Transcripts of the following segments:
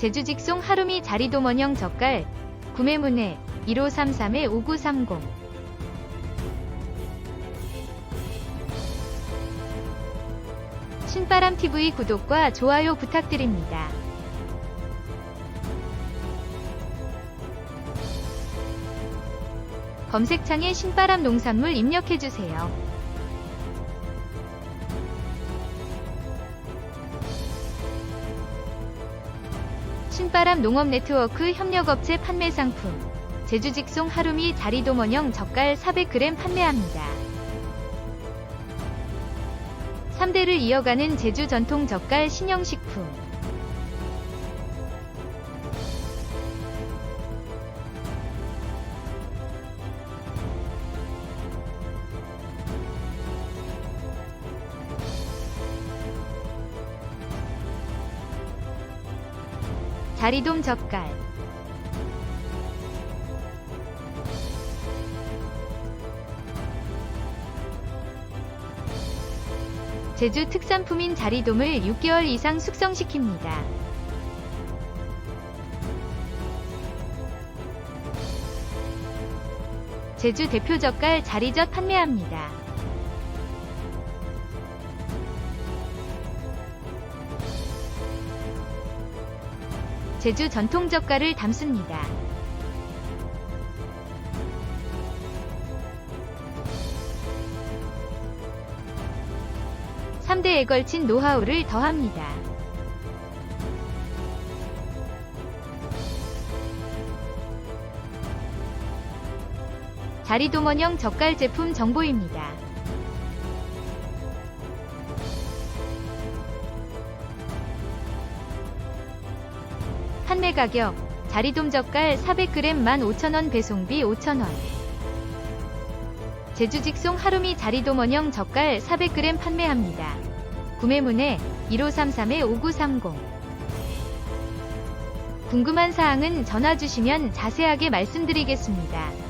제주 직송 하루미 자리도먼형 젓갈 구매 문의 1533-5930 신바람TV 구독과 좋아요 부탁드립니다. 검색창에 신바람 농산물 입력해주세요. 신바람 농업 네트워크 협력업체 판매 상품 제주 직송 하루미 자리도먼형 젓갈 400g 판매합니다. 3대를 이어가는 제주 전통 젓갈 신형식품 자리돔 젓갈 제주 특산품인 자리돔을 6개월 이상 숙성시킵니다. 제주 대표 젓갈 자리젓 판매합니다. 제주 전통 젓갈을 담습니다. 삼대에 걸친 노하우를 더합니다. 자리도먼형 젓갈 제품 정보입니다. 판매 가격 자리돔 젓갈 400g 15,000원 배송비 5,000원 제주 직송 하루미 자리돔 원형 젓갈 400g 판매합니다. 구매 문의 1533-5930 궁금한 사항은 전화 주시면 자세하게 말씀드리겠습니다.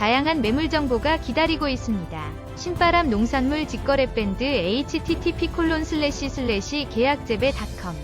다양한 매물 정보가 기다리고 있습니다. 신바람 농산물 직거래 밴드 http:// 계약재배닷컴